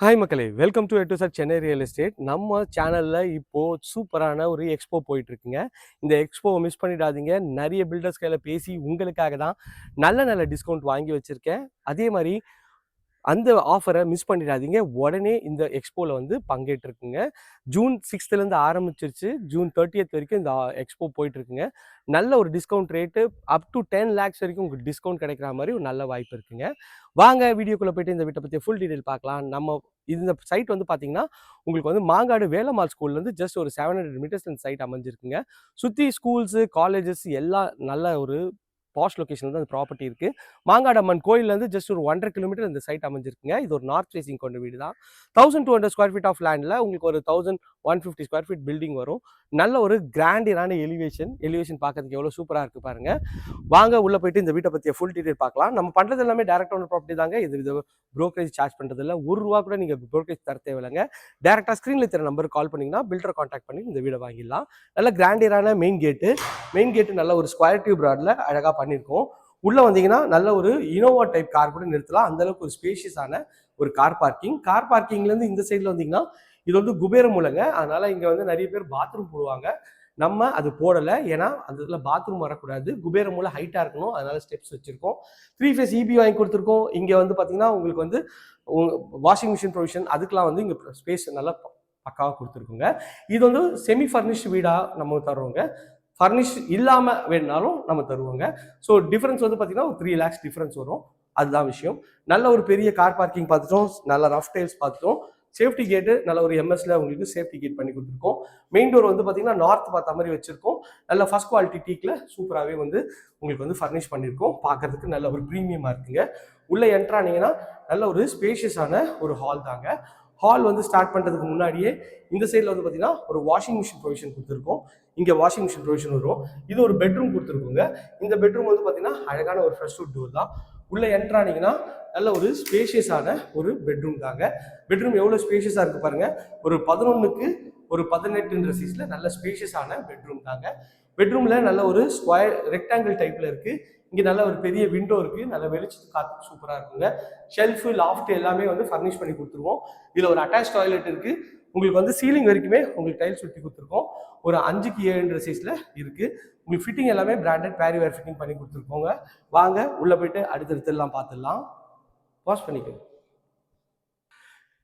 Hi மக்களே welcome to எட்டு sir Chennai real estate நம்ம சேனலில் இப்போது சூப்பரான ஒரு எக்ஸ்போ போயிட்டுருக்குங்க. இந்த எக்ஸ்போவை மிஸ் பண்ணிடாதீங்க. நிறைய பில்டர்ஸ் கையில் பேசி உங்களுக்காக தான் நல்ல நல்ல டிஸ்கவுண்ட் வாங்கி வச்சுருக்கேன். அதே மாதிரி அந்த ஆஃபரை மிஸ் பண்ணிடாதீங்க. உடனே இந்த எக்ஸ்போவில் வந்து பங்கேற்றுக்குங்க ஜூன் சிக்ஸ்த்துலேருந்து ஆரம்பிச்சிருச்சு. ஜூன் தேர்ட்டியத் வரைக்கும் இந்த எக்ஸ்போ போயிட்டுருக்குங்க. நல்ல ஒரு discount rate up to ten lakhs வரைக்கும் உங்களுக்கு டிஸ்கவுண்ட் கிடைக்கிற மாதிரி ஒரு நல்ல வாய்ப்பு இருக்குங்க. வாங்க வீடியோக்குள்ளே போயிட்டு இந்த வீட்டை பற்றி ஃபுல் டீடைல் பார்க்கலாம். நம்ம இந்த சைட் வந்து பார்த்தீங்கன்னா உங்களுக்கு வந்து மாங்காடு வேலம்மாள் ஸ்கூல்லேருந்து ஜஸ்ட் ஒரு செவன் ஹண்ட்ரட் மீட்டர்ஸ் இந்த சைட் அமைஞ்சிருக்குங்க. சுற்றி ஸ்கூல்ஸு காலேஜஸ் எல்லாம் நல்ல ஒரு பாஷ் லொக்கேஷனில் தான் அந்த ப்ராப்பர்ட்டி இருக்குது மாங்காடம்மன் கோயிலேருந்து ஜஸ்ட் ஒரு ஒன்றரை கிலோமீட்டர் இந்த சைட் அமைஞ்சிருக்குங்க. இது ஒரு நார்த் ஃபேசிங் கொண்ட வீடு தான். Thousand two hundred square feet of லேண்டில் உங்களுக்கு ஒரு thousand one fifty square feet building வரும். நல்ல ஒரு கிராண்டியரான எலிவேஷன் எலிவேஷன் பார்க்கறதுக்கு எவ்வளோ சூப்பராக இருக்குது பாருங்கள் வாங்க உள்ளே போயிட்டு இந்த வீட்டை பற்றிய ஃபுல் டீட்டெயில் பார்க்கலாம். நம்ம பண்ணுறது எல்லாமே டேரக்ட் ஓனர் ப்ராப்பர்ட்டி தாங்க. இது இது ப்ரோக்கரேஜ் சார்ஜ் பண்ணுறது இல்லை. ஒரு ரூபா கூட நீங்கள் ப்ரோக்கரேஜ் தர தேவையில்லைங்க. டேரெக்டாக ஸ்க்ரீனில் தெரிய நம்பருக்கு கால் பண்ணிங்கன்னா பில்டரை காண்டாக்ட் பண்ணி இந்த வீடை வாங்கிடலாம். நல்ல கிராண்டியரான மெயின் கேட்டு மெயின் கேட்டு நல்ல ஒரு ஸ்கொயர் டியூப் ராட்ல அழகாக பண்ணியிருக்கோம் உள்ளே வந்தீங்கன்னா நல்ல ஒரு இனோவா டைப் கார் கூட நிறுத்தலாம். அந்தளவுக்கு ஒரு ஸ்பேஷியஸான ஒரு கார் பார்க்கிங் கார் பார்க்கிங்லேருந்து இந்த சைடில் வந்தீங்கன்னா இது வந்து குபேரம் மூலங்க. அதனால் இங்கே வந்து நிறைய பேர் பாத்ரூம் போடுவாங்க. நம்ம அது போடலை. ஏன்னா அந்த இதில் பாத்ரூம் வரக்கூடாது. குபேரம் மூலம் ஹைட்டாக இருக்கணும். அதனால் ஸ்டெப்ஸ் வச்சுருக்கோம். த்ரீ ஃபேஸ் இபி வாங்கி கொடுத்துருக்கோம். இங்கே வந்து பார்த்தீங்கன்னா உங்களுக்கு வந்து வாஷிங் மிஷின் ப்ரொவிஷன் அதுக்கெலாம் வந்து இங்கே ஸ்பேஸ் நல்லா பக்காவாக கொடுத்துருக்கோங்க. இது வந்து செமி ஃபர்னிஷ்டு வீடாக நம்ம தர்றோங்க. ஃபர்னிஷ் இல்லாமல் வேணுனாலும் நம்ம தருவோங்க. ஸோ டிஃப்ரென்ஸ் வந்து பார்த்தீங்கன்னா ஒரு த்ரீ லேக்ஸ் டிஃப்ரென்ஸ் வரும். அதுதான் விஷயம். நல்ல ஒரு பெரிய கார் பார்க்கிங் பார்த்துட்டோம். நல்ல ரஃப் டைல்ஸ் பார்த்துட்டோம். சேஃப்டி கேட்டு நல்ல ஒரு எம்எஸ்ல உங்களுக்கு சேஃப்டி கேட் பண்ணி கொடுத்துருக்கோம். மெயின் டோர் வந்து பார்த்தீங்கன்னா நார்த் பார்த்த மாதிரி வச்சிருக்கோம். நல்ல ஃபர்ஸ்ட் குவாலிட்டி டீக்கில் சூப்பராகவே வந்து உங்களுக்கு வந்து ஃபர்னிஷ் பண்ணியிருக்கோம். பார்க்கறதுக்கு நல்ல ஒரு ப்ரீமியமாக இருக்குங்க. உள்ளே என்ட்ரானீங்கன்னா நல்ல ஒரு ஸ்பேஷியஸான ஒரு ஹால் தாங்க. ஹால் வந்து ஸ்டார்ட் பண்ணுறதுக்கு முன்னாடியே இந்த சைடில் வந்து பார்த்தீங்கன்னா ஒரு வாஷிங் மிஷின் ப்ரொவிஷன் கொடுத்துருக்கோம். இங்கே வாஷிங் மிஷின் ப்ரொவிஷன் வரும். இது ஒரு பெட்ரூம் கொடுத்துருக்கோங்க. இந்த பெட்ரூம் வந்து பார்த்தீங்கன்னா அழகான ஒரு ஃப்ரெஷ் டோர் தான். உள்ளே என்ட்ரானீங்கன்னா நல்ல ஒரு ஸ்பேஷியஸான ஒரு பெட்ரூம் தாங்க. பெட்ரூம் எவ்வளோ ஸ்பேஷியஸாக இருக்குது பாருங்கள் ஒரு பதினொன்றுக்கு ஒரு பதினெட்டுன்ற சீஸில் நல்ல ஸ்பேஷியஸான பெட்ரூம் தாங்க. பெட்ரூமில் நல்ல ஒரு ஸ்கொயர் ரெக்டாங்கிள் டைப்பில் இருக்குது இங்கே நல்ல ஒரு பெரிய விண்டோ இருக்குது நல்ல வெளிச்சத்து காற்று சூப்பராக இருக்குங்க. ஷெல்ஃபு லாஃப்ட் எல்லாமே வந்து ஃபர்னிஷ் பண்ணி கொடுத்துருவோம். இதில் ஒரு அட்டாச் டாய்லெட் இருக்குது உங்களுக்கு வந்து சீலிங் வரைக்குமே உங்களுக்கு டைல்ஸ் சுற்றி கொடுத்துருக்கோம். ஒரு அஞ்சுக்கு ஏழுன்ற சைஸில் இருக்குது உங்களுக்கு ஃபிட்டிங் எல்லாமே பிராண்டட் பேரிவேர் ஃபிட்டிங் பண்ணி கொடுத்துருக்கோங்க. வாங்க உள்ளே போயிட்டு அடுத்தடுத்தெல்லாம் பார்த்துடலாம். வாஷ் பண்ணிக்கோங்க.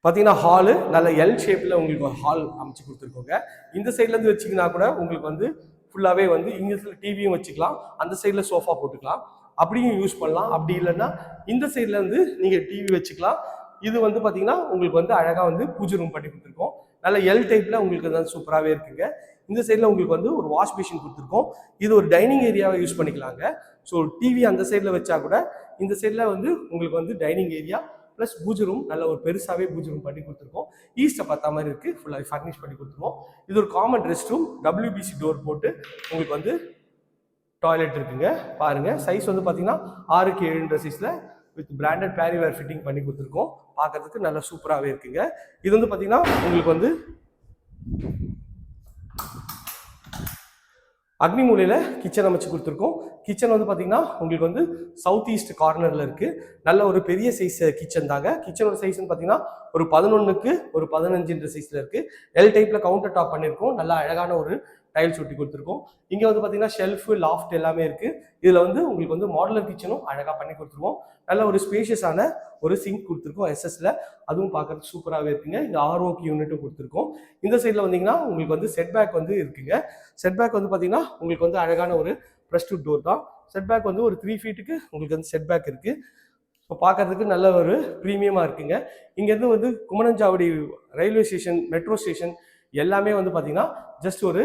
பார்த்தீங்கன்னா ஹாலு நல்ல எல் ஷேப்பில் உங்களுக்கு ஒரு ஹால் அமைச்சு கொடுத்துருக்கோங்க. இந்த சைட்லேருந்து வச்சிங்கன்னா கூட உங்களுக்கு வந்து ஃபுல்லாகவே வந்து இங்கிலீஷில் டிவியும் வச்சுக்கலாம். அந்த சைடில் சோஃபா போட்டுக்கலாம். அப்படியும் யூஸ் பண்ணலாம். அப்படி இல்லைன்னா இந்த சைடில் வந்து நீங்கள் டிவி வச்சுக்கலாம். இது வந்து பார்த்தீங்கன்னா உங்களுக்கு வந்து அழகாக வந்து பூஜை ரூம் பண்ணி கொடுத்துருக்கோம். நல்ல எல் டைப்பில் உங்களுக்கு வந்து சூப்பராகவே இருக்குங்க. இந்த சைடில் உங்களுக்கு வந்து ஒரு வாஷ் மிஷின் கொடுத்துருக்கோம். இது ஒரு டைனிங் ஏரியாவை யூஸ் பண்ணிக்கலாங்க. ஸோ டிவி அந்த சைடில் வச்சா கூட இந்த சைடில் வந்து உங்களுக்கு வந்து dining area plus pooja room நல்ல ஒரு பெருசாகவே பூஜை ரூம் பண்ணி கொடுத்துருக்கோம். ஈஸ்ட்டை பார்த்தா மாதிரி இருக்குது ஃபுல்லாக ஃபர்னிஷ் பண்ணி கொடுத்துருக்கோம். இது ஒரு common rest room WBC door போட்டு உங்களுக்கு வந்து டாய்லெட் இருக்குங்க. பாருங்கள் சைஸ் வந்து பார்த்தீங்கன்னா ஆறுக்கு ஏழுன்ற சைஸில் வித் பிராண்டட் பேரிவேர் ஃபிட்டிங் பண்ணி கொடுத்துருக்கோம். பார்க்கறதுக்கு நல்லா சூப்பராகவே இருக்குங்க. இது வந்து பார்த்தீங்கன்னா உங்களுக்கு வந்து அக்னி மூலையில் கிச்சன் அமைச்சு கொடுத்துருக்கோம். கிச்சன் வந்து பார்த்தீங்கன்னா உங்களுக்கு வந்து சவுத் ஈஸ்ட் கார்னரில் இருக்குது நல்ல ஒரு பெரிய சைஸ் கிச்சன் தாங்க. கிச்சனோட சைஸ்னு பார்த்தீங்கன்னா ஒரு பதினொன்றுக்கு ஒரு பதினஞ்சுன்ற சைஸில் இருக்குது எல் டைப்பில் கவுண்டர் டாப் பண்ணியிருக்கோம் நல்ல அழகான ஒரு டைல்ஸ் ஒட்டி கொடுத்துருக்கோம். இங்கே வந்து பார்த்தீங்கன்னா ஷெல்ஃபு லாஃப்ட் எல்லாமே இருக்குது இதில் வந்து உங்களுக்கு வந்து மாடலர் கிச்சனும் அழகாக பண்ணி கொடுத்துருவோம் நல்ல ஒரு ஸ்பேஷியஸான ஒரு சிங்க் கொடுத்துருக்கோம் எஸ்எஸ்ல அதுவும் பார்க்கறதுக்கு சூப்பராகவே இருக்குங்க. இங்கே ஆர்ஓக்கு யூனிட்டும் கொடுத்துருக்கோம். இந்த சைடில் வந்தீங்கன்னா உங்களுக்கு வந்து செட்பேக் வந்து இருக்குங்க. செட்பேக் வந்து பார்த்தீங்கன்னா உங்களுக்கு வந்து அழகான ஒரு ப்ரெஸ் டூ டோர் தான். செட்பேக் வந்து ஒரு த்ரீ ஃபீட்டுக்கு உங்களுக்கு வந்து செட்பேக் இருக்குது ஸோ பார்க்கறதுக்கு நல்ல ஒரு ப்ரீமியமாக இருக்குங்க. இங்கேருந்து வந்து Kumananchavadi railway station metro station எல்லாமே வந்து பார்த்தீங்கன்னா ஜஸ்ட் ஒரு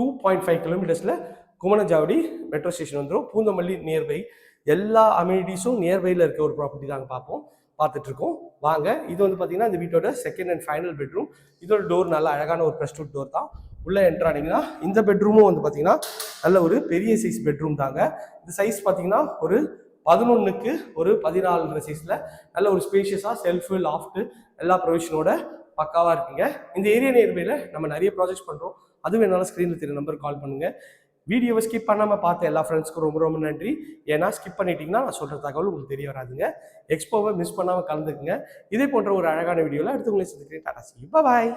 டூ பாயிண்ட் ஃபைவ் கிலோமீட்டர்ஸில் குமணஞ்சாவடி மெட்ரோ ஸ்டேஷன் வந்துடும் பூந்தமல்லி நியர்பை எல்லா அம்யூனிட்டிஸும் நியர்பையில் இருக்க ஒரு ப்ராப்பர்ட்டி தாங்க பார்ப்போம். பார்த்துட்ருக்கோம் வாங்க இது வந்து பார்த்தீங்கன்னா இந்த வீட்டோட செகண்ட் அண்ட் ஃபைனல் பெட்ரூம் இதோட டோர் நல்ல அழகான ஒரு ப்ரெஸ் டோர் தான். உள்ளே என்ட்ரானிங்கன்னா இந்த பெட்ரூமும் வந்து பார்த்தீங்கன்னா நல்ல ஒரு பெரிய சைஸ் பெட்ரூம் தாங்க. இந்த சைஸ் பார்த்தீங்கன்னா ஒரு பதினொன்றுக்கு ஒரு பதினாலுன்ற சைஸில் நல்ல ஒரு ஸ்பேஷியஸாக செல்ஃபு லாஃப்ட்டு எல்லா ப்ரொவிஷனோட பக்காவாக இருக்குங்க. இந்த ஏரியா நேர்மையில் நம்ம நிறைய ப்ராஜெக்ட் பண்ணுறோம் அது வேணாலும் ஸ்க்ரீனில் தெரிய நம்பர் கால் பண்ணுங்கள் வீடியோவை ஸ்கிப் பண்ணாமல் பார்த்த எல்லா ஃப்ரெண்ட்ஸ்க்கும் ரொம்ப ரொம்ப நன்றி. ஏன்னா ஸ்கிப் பண்ணிட்டீங்கன்னா நான் சொல்கிற தகவல் உங்களுக்கு தெரிய வராதுங்க. எக்ஸ்போவை மிஸ் பண்ணாமல் கலந்துக்குங்க. இதே போன்ற ஒரு அழகான வீடியோவில் அடுத்து உங்களை சந்திக்கிறேன். டாடா சி பாய்